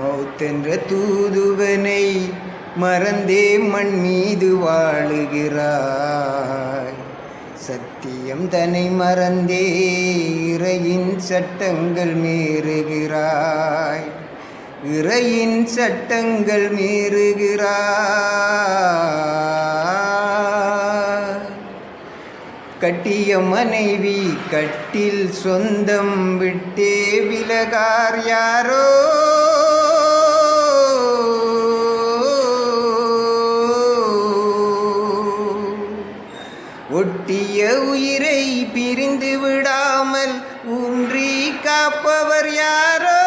மௌத்தென்ற தூதுவனை மறந்தே மண் மீது வாழுகிறாய். சத்தியம் தன்னை மறந்தே இறையின் சட்டங்கள் மீறுகிறாய். இறையின் சட்டங்கள் மீறுகிறாய். கட்டிய மனைவி கட்டில் சொந்தம் விட்டே விலகார் யாரோ? ஒட்டிய உயிரை பிரிந்து விடாமல் ஊன்றி காப்பவர் யாரோ?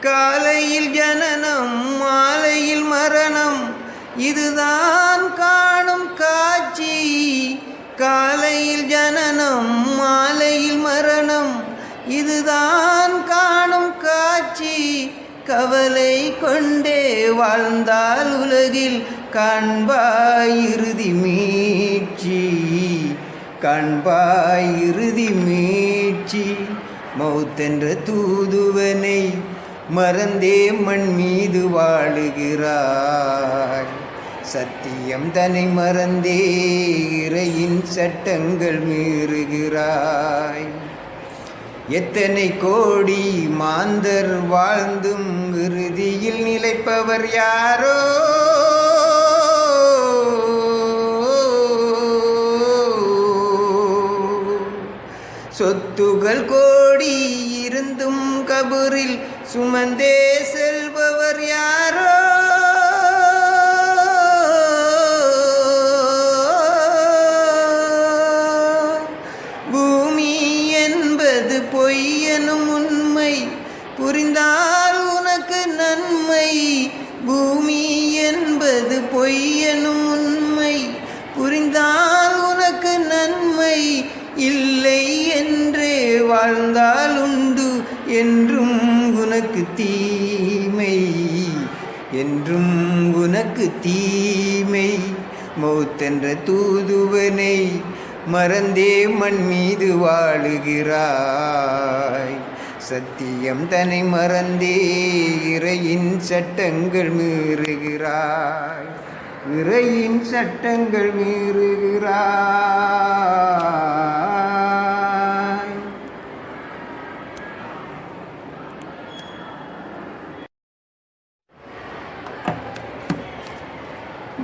காலையில் ஜனனம் மாலையில் மரணம் இதுதான் காணும் காட்சி. காலையில் ஜனனம் மாலையில் மரணம் இதுதான் காணும் காட்சி. கவலை கொண்டே வாழ்ந்தால் உலகில் காண்பாய் இறுதி மீட்சி. காண்பாய் இறுதி மீட்சி. மௌத்தென்ற தூதுவனை மறந்தே மண் மீது வாழுகிறாய். சத்தியம் தன்னை மறந்தே இறையின் சட்டங்கள் மீறுகிறாய். எத்தனை கோடி மாந்தர் வாழ்ந்தும் இறுதியில் நிலைப்பவர் யாரோ? சொத்துகள் கோடி இருந்தும் கபூரில் சுமந்தே செல்பவர் யாரோ? புரிந்தால் உனக்கு நன்மை. பூமி என்பது பொய்யனும் உண்மை. புரிந்தால் உனக்கு நன்மை. இல்லை என்றே வாழ்ந்தால் உண்டு என்றும் உனக்கு தீமை. என்றும் உனக்கு தீமை. மௌத்தென்ற தூதுவனை மறந்தே மண் மீது வாழுகிறாய். சத்தியம் தன்னை மறந்தே இறையின் சட்டங்கள் மீறுகிறாய். இறையின் சட்டங்கள் மீறுகிறாய்.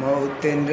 மௌத்தென்ற